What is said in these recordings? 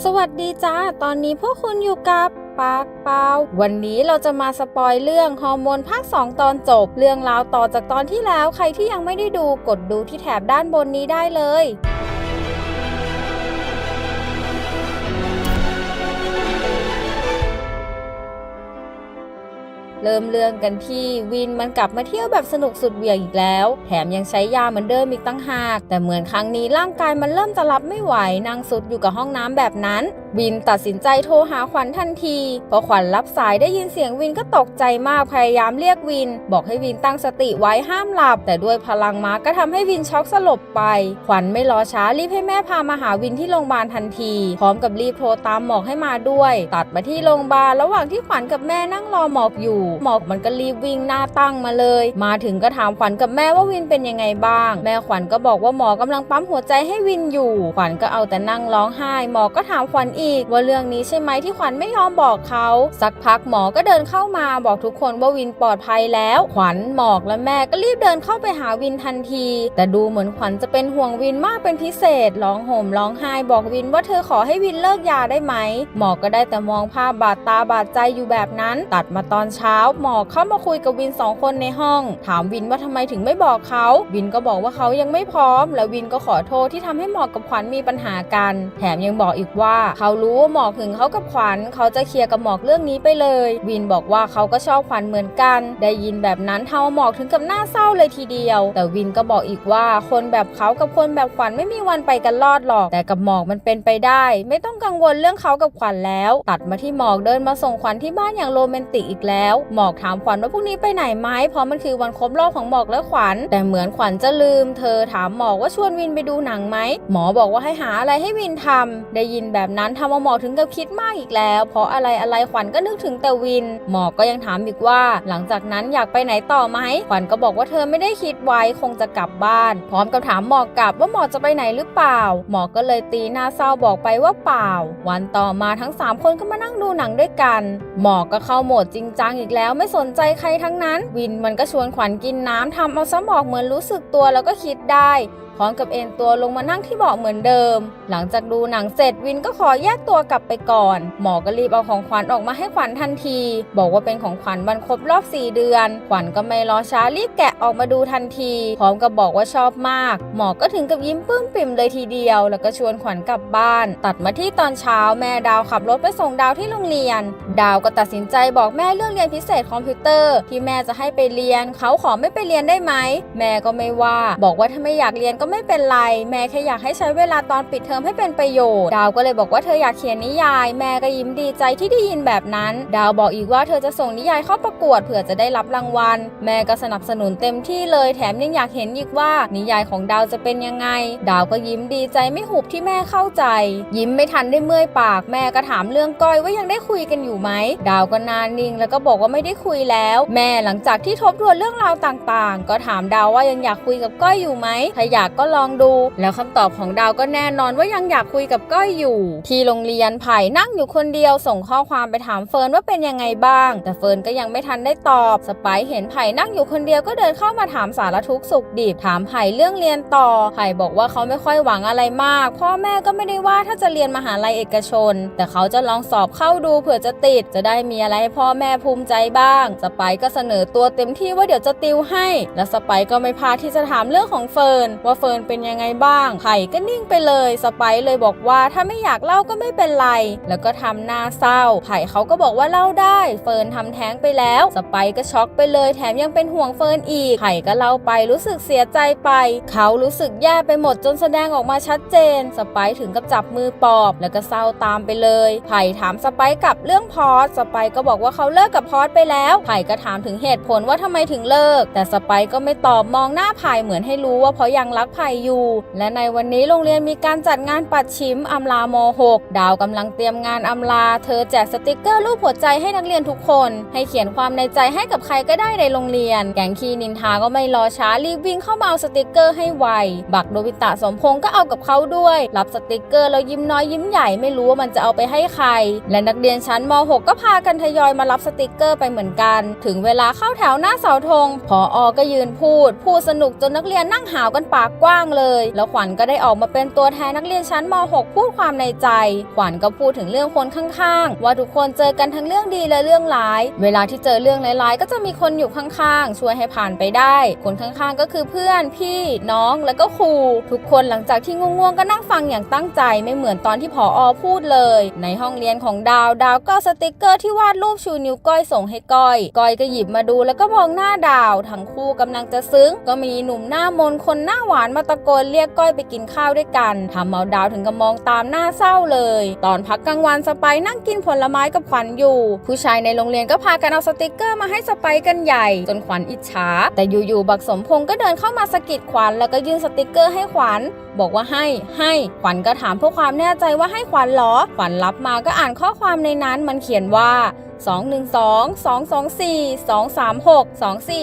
สวัสดีจ้า ตอนนี้พวกคุณอยู่กับปากเปล่าวันนี้เราจะมาสปอยเรื่องฮอร์โมนภาค 2 ตอนจบ เรื่องราวต่อจากตอนที่แล้ว ใครที่ยังไม่ได้ดูกดดูที่แถบด้านบนนี้ได้เลย เริ่มเรื่องกันที่วินมันกลับมาเที่ยวแบบสนุกสุดเหวี่ยงอีกแล้ว แถมยังใช้ยาเหมือนเดิมอีกตั้งหาก แต่เหมือนครั้งนี้ร่างกายมันเริ่มจะรับไม่ไหวนั่งสุดอยู่กับห้องน้ำแบบนั้น วินตัดสินใจโทรหาขวัญทันทีพอขวัญรับสายได้ยินเสียงวินก็ตกใจมากพยายามเรียกวิน บอกให้วินตั้งสติไว้ห้ามหลับ แต่ด้วยพลังม้าก็ทำให้วินช็อกสลบไป ขวัญไม่รอช้ารีบให้แม่พามาหาวินที่โรงพยาบาลทันที พร้อมกับรีบโทรตามหมอกให้มาด้วย ตัดมาที่โรงพยาบาลระหว่างที่ขวัญกับแม่นั่งรอหมอกอยู่ หมอกมันก็รีบวิ่งหน้าตั้งมาเลย มาถึงก็ถามขวัญกับแม่ว่าวินเป็นยังไงบ้าง แม่ขวัญก็บอกว่าหมอกำลังปั๊มหัวใจให้วินอยู่ ขวัญก็เอาแต่นั่งร้องไห้ หมอก็ถามขวัญอีก ว่าเรื่องนี้ใช่ไหมที่ขวัญไม่ยอมบอกเขา สักพักหมอก็เดินเข้ามาบอกทุกคนว่าวินปลอดภัยแล้ว ขวัญหมอกและแม่ก็รีบเดินเข้าไปหาวินทันที แต่ดูเหมือนขวัญจะเป็นห่วงวินมากเป็นพิเศษร้องห่มร้องไห้บอกวินว่าเธอขอให้วินเลิกยาได้ไหม หมอกก็ได้แต่มองภาพบาดตาบาดใจอยู่แบบนั้น ตัดมาตอนเช้า หมอกเข้ามาคุยกับวินสองคนในห้อง ถามวินว่าทำไมถึงไม่บอกเขา วินก็บอกว่าเขายังไม่พร้อม แล้ววินก็ขอโทษที่ทำให้หมอกกับขวัญมีปัญหากัน แถมยังบอกอีกว่าเขารู้ว่าหมอกถึงเขากับขวัญ เขาจะเคลียร์กับหมอกเรื่องนี้ไปเลย วินบอกว่าเขาก็ชอบขวัญเหมือนกัน ได้ยินแบบนั้นทำเอาหมอกถึงกับหน้าเศร้าเลยทีเดียว แต่วินก็บอกอีกว่าคนแบบเขากับคนแบบขวัญไม่มีวันไปกันรอดหรอก แต่กับหมอกมันเป็นไปได้ ไม่ต้องกังวลเรื่องเขากับขวัญแล้ว ตัดมาที่หมอกเดินมาส่งขวัญที่บ้านอย่างโรแมนติกอีกแล้ว หมอกถามขวัญว่าพรุ่งนี้ไปไหนไหมเพราะมันคือวันครบรอบของหมอกและขวัญ แต่เหมือนขวัญจะลืม เธอถามหมอกว่าชวนวินไปดูหนังไหมหมอบอกว่าให้หาอะไรให้วินทำได้ยินแบบนั้นทำเอาหมอกถึงกับคิดมากอีกแล้ว เพราะอะไรอะไรขวัญก็นึกถึงแต่วิน หมอกก็ยังถามอีกว่า หลังจากนั้นอยากไปไหนต่อไหมขวัญก็บอกว่าเธอไม่ได้คิดไว้คงจะกลับบ้าน พร้อมกับถามหมอกกลับว่าหมอกจะไปไหนหรือเปล่า หมอกก็เลยตีหน้าเศร้าบอกไปว่าเปล่า วันต่อมาทั้งสามคนก็มานั่งดูหนังด้วยกัน หมอกก็เข้าโหมดจริงจังอีกแล้วไม่สนใจใครทั้งนั้น วินมันก็ชวนขวัญกินน้ำทำเอาซะหมอกเหมือนรู้สึกตัวแล้วก็คิดได้ ร้อมกับเอนตัวลงมานั่งที่เบาะเหมือนเดิม หลังจากดูหนังเสร็จวินก็ขอแยกตัวกลับไปก่อน หมอก็รีบเอาของขวัญออกมาให้ขวัญทันที บอกว่าเป็นของขวัญวันครบรอบ 4 เดือน ขวัญก็ไม่รอช้ารีบแกะออกมาดูทันที พร้อมกับบอกว่าชอบมาก หมอก็ถึงกับยิ้มปื้มปิ่มเลยทีเดียว แล้วก็ชวนขวัญกลับบ้าน ตัดมาที่ตอนเช้าแม่ดาวขับรถไปส่งดาวที่โรงเรียน ดาวก็ตัดสินใจบอกแม่เรื่องเรียนพิเศษคอมพิวเตอร์ ที่แม่จะให้ไปเรียน เขาขอไม่ไปเรียนได้ไหมแม่ก็ไม่ว่า บอกว่าถ้าไม่อยากเรียนก็ไม่เป็นไร แม่แค่อยากให้ใช้เวลาตอนปิดเทอมให้เป็นประโยชน์ ดาวก็เลยบอกว่าเธออยากเขียนนิยาย แม่ก็ยิ้มดีใจที่ได้ยินแบบนั้น ดาวบอกอีกว่าเธอจะส่งนิยายเข้าประกวดเผื่อจะได้รับรางวัล แม่ก็สนับสนุนเต็มที่เลยแถมยังอยากเห็นอีกว่านิยายของดาวจะเป็นยังไง ดาวก็ยิ้มดีใจไม่หุบที่แม่เข้าใจ ยิ้มไม่ทันได้เมื่อยปาก แม่ก็ถามเรื่องก้อยว่ายังได้คุยกันอยู่ไหม ดาวก็นานนิ่งแล้วก็บอกว่าไม่ได้คุยแล้ว แม่หลังจากที่ทบทวนเรื่องราวต่างๆ ก็ถามดาวว่ายังอยากคุยกับก้อยอยู่ไหมถ้าอยากก็ลองดู แล้วคำตอบของดาวก็แน่นอนว่ายังอยากคุยกับก้อยอยู่ ที่โรงเรียนไผ่นั่งอยู่คนเดียวส่งข้อความไปถามเฟิร์นว่าเป็นยังไงบ้าง แต่เฟิร์นก็ยังไม่ทันได้ตอบ สไปซ์เห็นไผ่นั่งอยู่คนเดียวก็เดินเข้ามาถามสารทุกสุขดิบถามไผ่เรื่องเรียนต่อไผ่บอกว่าเขาไม่ค่อยหวังอะไรมาก พ่อแม่ก็ไม่ได้ว่าถ้าจะเรียนมหาลัยเอกชน แต่เขาจะลองสอบเข้าดูเผื่อจะติด จะได้มีอะไรให้พ่อแม่ภูมิใจบ้าง สไปซ์ก็เสนอตัวเต็มที่ว่าเดี๋ยวจะติวให้ และสไปซ์ก็ไม่พลาดที่จะถามเรื่องของเฟิร์นว่าเฟิร์นเป็นยังไงบ้างไผ่ก็นิ่งไปเลยสไปเลยบอกว่าถ้าไม่อยากเล่าก็ไม่เป็นไร แล้วก็ทำหน้าเศร้า ไผ่เขาก็บอกว่าเล่าได้ เฟิร์นทำแท้งไปแล้ว สไปก็ช็อกไปเลย แถมยังเป็นห่วงเฟิร์นอีก ไผ่ก็เล่าไปรู้สึกเสียใจไป เขารู้สึกแย่ไปหมดจนแสดงออกมาชัดเจน สไปถึงกับจับมือปอบ แล้วก็เศร้าตามไปเลย ไผ่ถามสไปกับเรื่องพอสสไปก็บอกว่าเขาเลิกกับพอสไปแล้ว ไผ่ก็ถามถึงเหตุผลว่าทำไมถึงเลิก แต่สไปก็ไม่ตอบมองหน้าไผ่เหมือนให้รู้ว่าเพราะยังรักไผ่อยู่ และในวันนี้โรงเรียนมีการจัดงานปัดชิมอำลาม6ดาวกำลังเตรียมงานอำลา เธอแจกสติกเกอร์รูปหัวใจให้นักเรียนทุกคน ให้เขียนความในใจให้กับใครก็ได้ในโรงเรียน แกงคีนินทาก็ไม่รอช้ารีบวิ่งเข้ามาเอาสติกเกอร์ให้ไว บักโดบิตะสมพงษ์ก็เอากับเขาด้วย รับสติกเกอร์แล้วยิ้มน้อยยิ้มใหญ่ไม่รู้ว่ามันจะเอาไปให้ใคร และนักเรียนชั้นม .6 ก็พากันทยอยมารับสติกเกอร์ไปเหมือนกัน ถึงเวลาเข้าแถวหน้าเสาธงพออก็ยืนพูด พูดสนุกจนนักเรียนนั่งหาวกันปากกว้างเลย แล้วขวัญก็ได้ออกมาเป็นตัวแทนนักเรียนชั้นม .6 พูดความในใจ ขวัญก็พูดถึงเรื่องคนข้างๆ ว่าทุกคนเจอกันทั้งเรื่องดีและเรื่องร้าย เวลาที่เจอเรื่องร้ายๆก็จะมีคนอยู่ข้างๆ ช่วยให้ผ่านไปได้ คนข้างๆก็คือเพื่อน พี่ น้อง แล้วก็ครู ทุกคนหลังจากที่ง่วงๆก็นั่งฟังอย่างตั้งใจไม่เหมือนตอนที่ผออพูดเลย ในห้องเรียนของดาวดาวก็สติกเกอร์ที่วาดรูปชูนิ้วก้อยส่งให้ก้อย ก้อยก็หยิบมาดูแล้วก็มองหน้าดาว ทั้งคู่กำลังจะซึ้ง ก็มีหนุ่มหน้ามนคนหน้าหวานมาตะโกนเรียกก้อยไปกินข้าวด้วยกันทำเอาดาวถึงกับมองตามหน้าเศร้าเลย ตอนพักกลางวันสไปนั่งกินผลไม้กับขวัญอยู่ ผู้ชายในโรงเรียนก็พากันเอาสติกเกอร์มาให้สไปร์กันใหญ่ จนขวัญอิจฉา แต่อยู่ๆบักสมพงษ์ก็เดินเข้ามาสะกิดขวัญแล้วก็ยื่นสติกเกอร์ให้ขวัญบอกว่าให้ให้ขวัญก็ถามเพื่อความแน่ใจว่าให้ขวัญหรอ ขวัญรับมาก็อ่านข้อความในนั้นมันเขียนว่า 212 224 236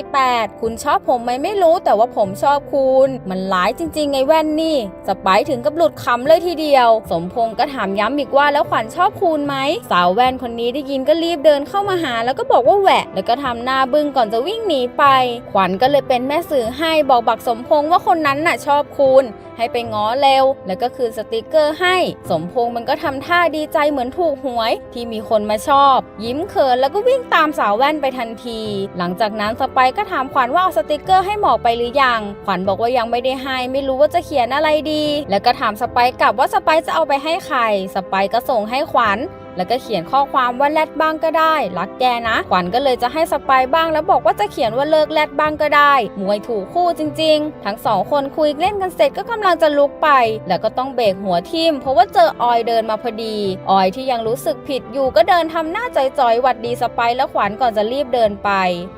248 คุณชอบผมไหมไม่รู้แต่ว่าผมชอบคุณ มันร้ายจริง ๆ ไงแว่นนี่สไปถึงกับหลุดคำเลยทีเดียว สมพงษ์ก็ถามย้ำอีกว่าแล้วขวัญชอบคุณไหม สาวแว่นคนนี้ได้ยินก็รีบเดินเข้ามาหา แล้วก็บอกว่าแหวะ แล้วก็ทำหน้าบึ้งก่อนจะวิ่งหนีไป ขวัญก็เลยเป็นแม่สื่อให้บอกบักสมพงษ์ว่าคนนั้นน่ะชอบคุณ ให้ไปง้อเร็ว แล้วก็คืนสติกเกอร์ให้ สมพงษ์มันก็ทำท่าดีใจเหมือนถูกหวย ที่มีคนมาชอบ ยิ้มเขินแล้วก็วิ่งตามสาวแว่นไปทันที หลังจากนั้นสไปก็ถามขวัญว่าเอาสติกเกอร์ให้หมอกไปหรือยัง ขวัญบอกว่ายังไม่ได้ให้ไม่รู้ว่าจะเขียนอะไรดี แล้วก็ถามสไปกลับว่าสไปจะเอาไปให้ใคร สไปก็ส่งให้ขวัญ แล้วก็เขียนข้อความว่าแรดบ้างก็ได้ รักแกนะ ขวัญก็เลยจะให้สไปร์บ้างแล้วบอกว่าจะเขียนว่าเลิกแรดบ้างก็ได้ มวยถูกคู่จริง ๆ ทั้งสองคนคุยเล่นกันเสร็จก็กำลังจะลุกไป แล้วก็ต้องเบรกหัวทิ่มเพราะว่าเจอออยเดินมาพอดี ออยที่ยังรู้สึกผิดอยู่ก็เดินทำหน้าจ่อยๆหวัดดีสไปร์และขวัญก่อนจะรีบเดินไป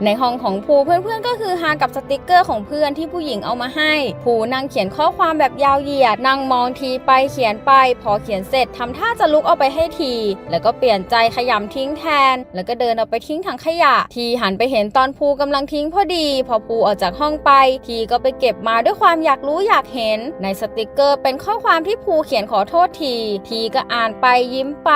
ในห้องของภูเพื่อนๆก็คือฮากับสติกเกอร์ของเพื่อนที่ผู้หญิงเอามาให้ ภูนั่งเขียนข้อความแบบยาวเหยียดนั่งมองทีไปเขียนไป พอเขียนเสร็จทำท่าจะลุกเอาไปให้ทีแล้วก็เปลี่ยนใจขยำทิ้งแทน แล้วก็เดินเอาไปทิ้งถังขยะ ทีหันไปเห็นตอนภูกำลังทิ้งพอดี พอภูออกจากห้องไป ทีก็ไปเก็บมาด้วยความอยากรู้อยากเห็น ในสติกเกอร์เป็นข้อความที่ภูเขียนขอโทษที ทีก็อ่านไปยิ้มไป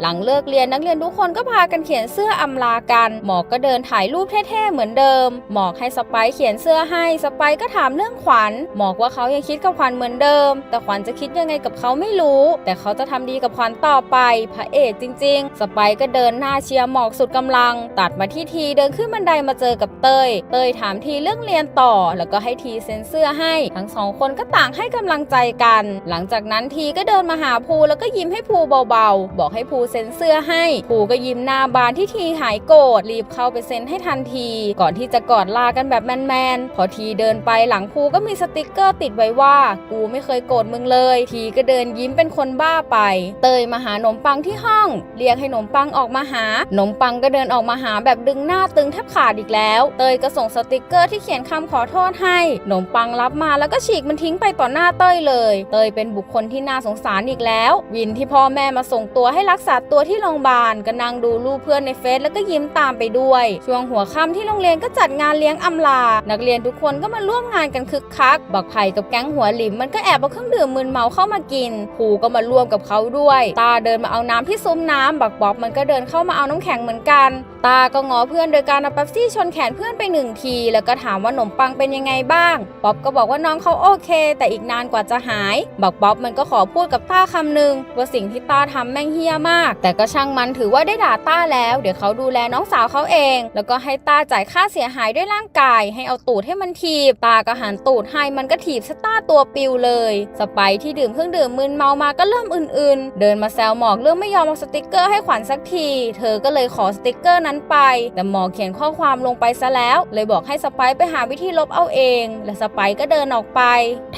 หลังเลิกเรียนนักเรียนทุกคนก็พากันเขียนเสื้ออำลากัน หมอกก็เดินถ่ายรูปเท่ๆเหมือนเดิม หมอกให้สไปเขียนเสื้อให้สไปก็ถามเรื่องขวัญ หมอกว่าเขายังคิดกับขวัญเหมือนเดิม แต่ขวัญจะคิดยังไงกับเขาไม่รู้ แต่เขาจะทำดีกับขวัญต่อไปพระเอกจริง ๆ สไปก็เดินหน้าเชียร์หมอกสุดกำลัง ตัดมาที่ทีเดินขึ้นบันไดมาเจอกับเตย เตยถามทีเรื่องเรียนต่อ แล้วก็ให้ทีเซ็นเสื้อให้ ทั้งสองคนก็ต่างให้กำลังใจกัน หลังจากนั้นทีก็เดินมาหาภูแล้วก็ยิ้มให้ภูเบาๆ บอกให้ภูเซ็นเสื้อให้ภูก็ยิ้มหน้าบานที่ทีหายโกรธรีบเข้าไปเซ็นให้ทันที ก่อนที่จะกอดลากันแบบแมนๆพอทีเดินไปหลังภูก็มีสติกเกอร์ติดไว้ว่า กูไม่เคยโกรธมึงเลย ทีก็เดินยิ้มเป็นคนบ้าไป เตยมาหาขนมปังที่ห้องเรียกให้ขนมปังออกมาหาขนมปังก็เดินออกมาหาแบบดึงหน้าตึงแทบขาดอีกแล้ว เตยก็ส่งสติกเกอร์ที่เขียนคำขอโทษให้ขนมปังรับมาแล้วก็ฉีกมันทิ้งไปต่อหน้าเต้ยเลย เตยเป็นบุคคลที่น่าสงสารอีกแล้ว วินที่พ่อแม่มาส่งตัวให้รักษาตัวที่โรงพยาบาลก็นั่งดูรูปเพื่อนในเฟซแล้วก็ยิ้มตามไปด้วย ช่วงหัวค่ำที่โรงเรียนก็จัดงานเลี้ยงอำลา นักเรียนทุกคนก็มาร่วมงานกันคึกคัก บักไผ่กับแก๊งหัวหลิมมันก็แอบเอาเครื่องดื่มมึนเมาเข้ามากินผูก็มาร่วมกับเขาด้วย ตาเดินมาเอาน้ำที่ซุ้มน้ำบักบ๊อบมันก็เดินเข้ามาเอาน้ำแข็งเหมือนกัน ตาก็งอเพื่อนโดยการเอาเป๊ปซี่ชนแขนเพื่อนไปหนึ่งที แล้วก็ถามว่าขนมปังเป็นยังไงบ้างป๊อบก็บอกว่าน้องเขาโอเค แต่อีกนานกว่าจะหาย บักบ๊อบมันก็ขอพูดกับต้าคำหนึ่งว่าสิ่งที่ต้าทำแม่งเฮี้ยมาก แต่ก็ช่างมันถือว่าได้ด่าต้าแล้ว เดี๋ยวเขาดูแลน้องสาวเขาเอง แล้วก็ให้ต้าจ่ายค่าเสียหายด้วยร่างกาย ให้เอาตูดให้มันถีบ ตาก็หันตูดให้มันก็ถีบสต้าตัวปิวเลย สไปที่ดื่มเครื่องดื่มมึนเมามาก็เริ่มอื่นๆ เดินมาแซวหมอกเรื่องไม่ยอมเอาสติกเกอร์ให้ขวัญสักที เธอก็เลยขอสติกเกอร์นั้นไป แต่หมอเขียนข้อความลงไปซะแล้ว เลยบอกให้สไปร์ไปหาวิธีลบเอาเอง และสไปร์ก็เดินออกไป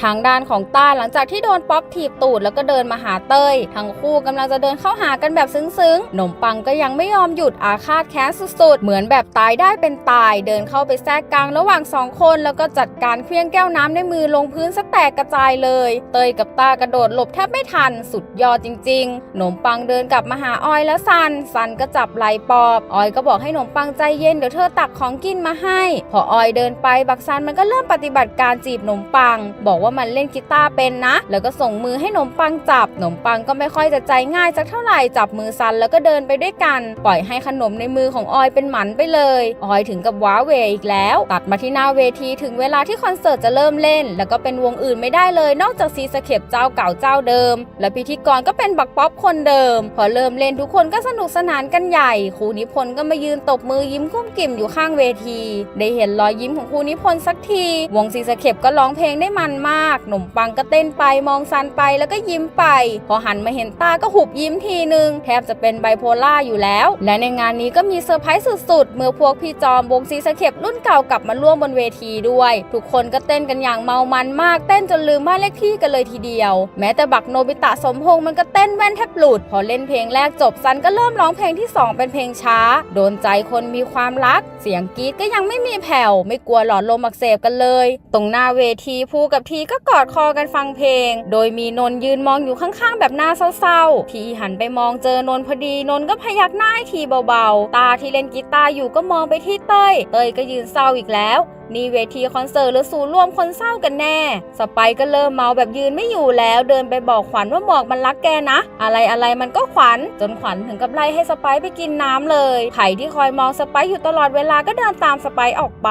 ทางด้านของต้าหลังจากที่โดนป๊อปถีบตูดแล้วก็เดินมาหาเต้ย ทั้งคู่กำลังจะเดินเข้าหากันแบบซึ้งๆ หนมปังก็ยังไม่ยอมหยุดอาฆาตแค้นสุดๆ เหมือนแบบตายได้เป็นตาย เดินเข้าไปแทรกกลางระหว่างสองคน แล้วก็จัดการเคลี้ยงแก้วน้ำในมือลงพื้นซะแตกกระจายเลย เตยกับตากระโดดหลบแทบไม่ทัน สุดยอดจริงๆ หนมปังเดินกลับมามาหาออยแล้วซันซันก็จับไหลปอบ ออยก็บอกให้ขนมปังใจเย็นเดี๋ยวเธอตักของกินมาให้ พอออยเดินไปบักซันมันก็เริ่มปฏิบัติการจีบขนมปัง บอกว่ามันเล่นกีตาร์เป็นนะ แล้วก็ส่งมือให้ขนมปังจับขนมปังก็ไม่ค่อยจะใจง่ายสักเท่าไหร่จับมือซันแล้วก็เดินไปด้วยกัน ปล่อยให้ขนมในมือของออยเป็นหมันไปเลยออยถึงกับว้าเวอีกแล้ว ตัดมาที่หน้าเวทีถึงเวลาที่คอนเสิร์ตจะเริ่มเล่น แล้วก็เป็นวงอื่นไม่ได้เลย นอกจากซีสเคปเจ้าเก่าเจ้าเดิม และพิธีกรก็เป็นบักป๊อปคนเดิม พอเริ่มเล่นทุกคนก็สนุกสนานกันใหญ่ครูนิพนธ์ก็มายืนตบมือยิ้มกุ้มกิ่มอยู่ข้างเวที ได้เห็นรอยยิ้มของครูนิพนธ์สักที วงซีสเคปก็ร้องเพลงได้มันมาก หนุ่มปังก็เต้นไปมองซันไปแล้วก็ยิ้มไป พอหันมาเห็นตาก็หุบยิ้มทีนึง แทบจะเป็นไบโพล่าอยู่แล้ว และในงานนี้ก็มีเซอร์ไพรส์สุดๆ เมื่อพวกพี่จอมวงซีสเคปรุ่นเก่ากลับมาร่วมบนเวทีด้วย ทุกคนก็เต้นกันอย่างเมามันมาก เต้นจนลืมบ้านเลขที่กันเลยทีเดียว แม้แต่บักโนบิตะสมพงษ์มันก็เต้นแว่นแทบหลุดพอเล่นเพลงแรกจบซันก็เริ่มร้องเพลงที่สองเป็นเพลงช้า โดนใจคนมีความรัก เสียงกรีดก็ยังไม่มีแผ่ว ไม่กลัวหลอดลมอักเสบกันเลย ตรงหน้าเวทีภูกับทีก็กอดคอกันฟังเพลง โดยมีนน์ยืนมองอยู่ข้างๆ แบบหน้าเศร้าๆ ทีหันไปมองเจอนน์พอดีนน์ก็พยักหน้าให้ทีเบาๆ ตาที่เล่นกีตาร์อยู่ก็มองไปที่เต้ย เต้ยก็ยืนเศร้าอีกแล้วนี่เวทีคอนเสิร์ตหรือศูนย์รวมคนเศร้ากันแน่ สไปก็เริ่มเมาแบบยืนไม่อยู่แล้ว เดินไปบอกขวัญว่าหมอกมันรักแกนะ อะไรอะไรมันก็ขวัญจนขวัญถึงกับไล่ให้สไปไปกินน้ำเลยไผ่ที่คอยมองสไปอยู่ตลอดเวลาก็เดินตามสไปออกไป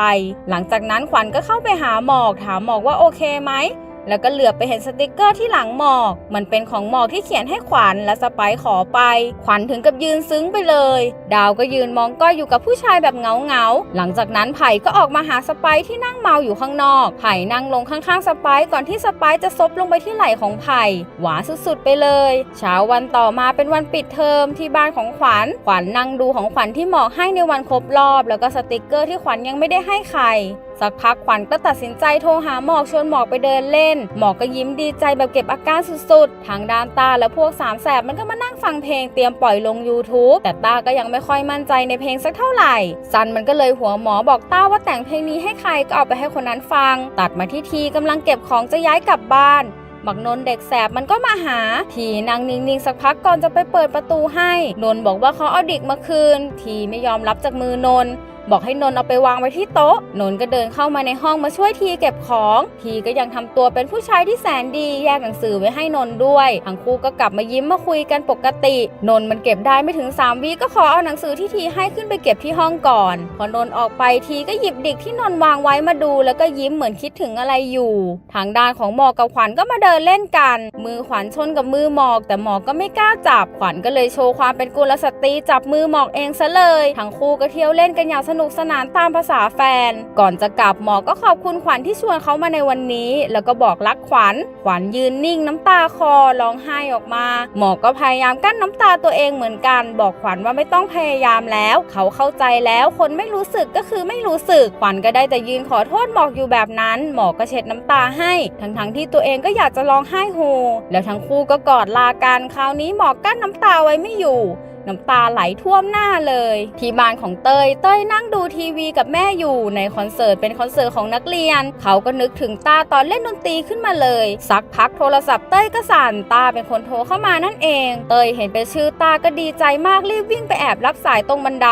หลังจากนั้นขวัญก็เข้าไปหาหมอกถามหมอกว่าโอเคไหม แล้วก็เหลือบไปเห็นสติกเกอร์ที่หลังหมอก มันเป็นของหมอกที่เขียนให้ขวัญและสไปขอไป ขวัญถึงกับยืนซึ้งไปเลย ดาวก็ยืนมองก้อยอยู่กับผู้ชายแบบเงาเงาๆหลังจากนั้นไผ่ก็ออกมาหาสไปที่นั่งเมาอยู่ข้างนอก ไผ่นั่งลงข้างๆสไปก่อนที่สไปจะซบลงไปที่ไหล่ของไผ่หวานสุดๆไปเลย เช้าวันต่อมาเป็นวันปิดเทอมที่บ้านของขวัญ ขวัญนั่งดูของขวัญที่หมอกให้ในวันครบรอบ แล้วก็สติกเกอร์ที่ขวัญยังไม่ได้ให้ใคร สักพักขวัญก็ตัดสินใจโทรหาหมอกชวนหมอกไปเดินเล่น หมอกก็ยิ้มดีใจแบบเก็บอาการสุดๆ ทางด้านตาและพวกสามแสบมันก็มานั่งฟังเพลงเตรียมปล่อยลง YouTube แต่ตาก็ยังไม่ค่อยมั่นใจในเพลงสักเท่าไหร่ ซันมันก็เลยหัวหมอบอกต้าว่าแต่งเพลงนี้ให้ใครก็เอาไปให้คนนั้นฟัง ตัดมาที่ทีกำลังเก็บของจะย้ายกลับบ้านบักนนเด็กแสบมันก็มาหา ทีนั่งนิ่งๆ สักพักก่อนจะไปเปิดประตูให้ นนบอกว่าเขาเอาดิกมาคืน ทีไม่ยอมรับจากมือนน บอกให้นนเอาไปวางไว้ที่โต๊ะ นนก็เดินเข้ามาในห้องมาช่วยทีเก็บของ ทีก็ยังทำตัวเป็นผู้ชายที่แสนดีแยกหนังสือไว้ให้นนด้วย ทั้งคู่ก็กลับมายิ้มมาคุยกันปกติ นนมันเก็บได้ไม่ถึง3วิก็ขอเอาหนังสือที่ทีให้ขึ้นไปเก็บที่ห้องก่อน พอนนออกไปทีก็หยิบดิกที่นนวางไว้มาดู แล้วก็ยิ้มเหมือนคิดถึงอะไรอยู่ ทางด้านของหมอกกับขวัญก็มาเดินเล่นกัน มือขวัญชนกับมือหมอก แต่หมอกก็ไม่กล้าจับ ขวัญก็เลยโชว์ความเป็นกุลสตรีจับมือหมอกเองซะเลย ทั้งคู่ก็เที่ยวเล่นกันอย่างสนุกสนานตามภาษาแฟน ก่อนจะกลับหมอก็ขอบคุณขวัญที่ชวนเขามาในวันนี้ แล้วก็บอกรักขวัญ ขวัญยืนนิ่งน้ำตาคอร้องไห้ออกมา หมอก็พยายามกั้นน้ำตาตัวเองเหมือนกัน บอกขวัญว่าไม่ต้องพยายามแล้ว เขาเข้าใจแล้วคนไม่รู้สึกก็คือไม่รู้สึกขวัญก็ได้แต่ยืนขอโทษหมอกอยู่แบบนั้น หมอกก็เช็ดน้ำตาให้ ทั้งๆที่ตัวเองก็อยากจะร้องไห้โฮแล้วทั้งคู่ก็กอดลากันคราวนี้หมอกกั้นน้ำตาไว้ไม่อยู่ น้ำตาไหลท่วมหน้าเลย ที่บ้านของเตย เตยนั่งดูทีวีกับแม่อยู่ในคอนเสิร์ตเป็นคอนเสิร์ตของนักเรียน เขาก็นึกถึงตาตอนเล่นดนตรีขึ้นมาเลย สักพักโทรศัพท์เต้ยก็สั่นตาเป็นคนโทรเข้ามานั่นเอง เตยเห็นเป็นชื่อตาก็ดีใจมากรีบวิ่งไปแอบรับสายตรงบันได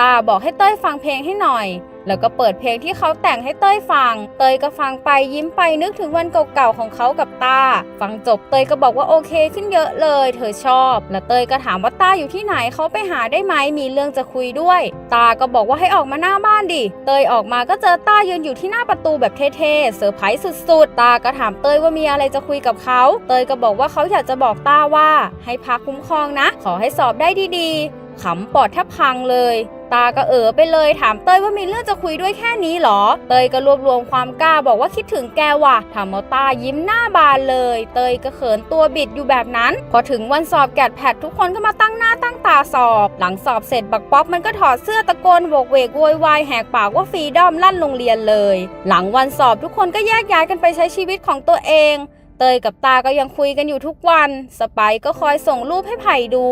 ตาบอกให้เต้ยฟังเพลงให้หน่อย แล้วก็เปิดเพลงที่เขาแต่งให้เต้ยฟัง เตยก็ฟังไปยิ้มไปนึกถึงวันเก่าๆของเขากับตาฟังจบเตยก็บอกว่าโอเคขึ้นเยอะเลย เธอชอบ แล้วเตยก็ถามว่าตาอยู่ที่ไหนเขาไปหาได้ไหมมีเรื่องจะคุยด้วย ตาก็บอกว่าให้ออกมาหน้าบ้านดิ เตยออกมาก็เจอตายืนอยู่ที่หน้าประตูแบบเท่ๆ เซอร์ไพรส์สุดๆ ตาก็ถามเตยว่ามีอะไรจะคุยกับเขา เตยก็บอกว่าเขาอยากจะบอกตาว่า ให้พักคุ้มครองนะ ขอให้สอบได้ดีๆขำปอดแทบพังเลย ตาก็เออไปเลยถามเต้ยว่ามีเรื่องจะคุยด้วยแค่นี้เหรอ เต้ยก็รวบรวมความกล้าบอกว่าคิดถึงแกว่ะทำเอาตายิ้มหน้าบานเลย เต้ยก็เขินตัวบิดอยู่แบบนั้น พอถึงวันสอบแกดแพดทุกคนก็มาตั้งหน้าตั้งตาสอบ หลังสอบเสร็จบักป๊อปมันก็ถอดเสื้อตะโกนโวกเวกโวยวายแหกปากว่าฟรีดอมลั่นโรงเรียนเลย หลังวันสอบทุกคนก็แยกย้ายกันไปใช้ชีวิตของตัวเองเตยกับตาก็ยังคุยกันอยู่ทุกวัน สไปก็คอยส่งรูปให้ไผ่ดู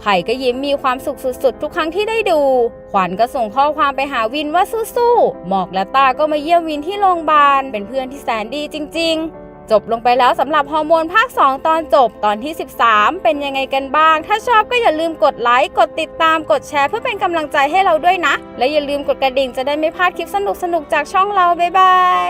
ไผ่ก็ยิ้มมีความสุขสุดๆ ทุกครั้งที่ได้ดู ขวัญก็ส่งข้อความไปหาวินว่าสู้ๆ หมอกและตาก็มาเยี่ยมวินที่โรงพยาบาล เป็นเพื่อนที่แสนดีจริง ๆ จบลงไปแล้วสำหรับฮอร์โมนภาค 2 ตอนจบตอนที่ 13 เป็นยังไงกันบ้าง ถ้าชอบก็อย่าลืมกดไลค์ กดติดตาม กดแชร์เพื่อเป็นกำลังใจให้เราด้วยนะ และอย่าลืมกดกระดิ่งจะได้ไม่พลาดคลิปสนุกๆ จากช่องเรา บ๊ายบาย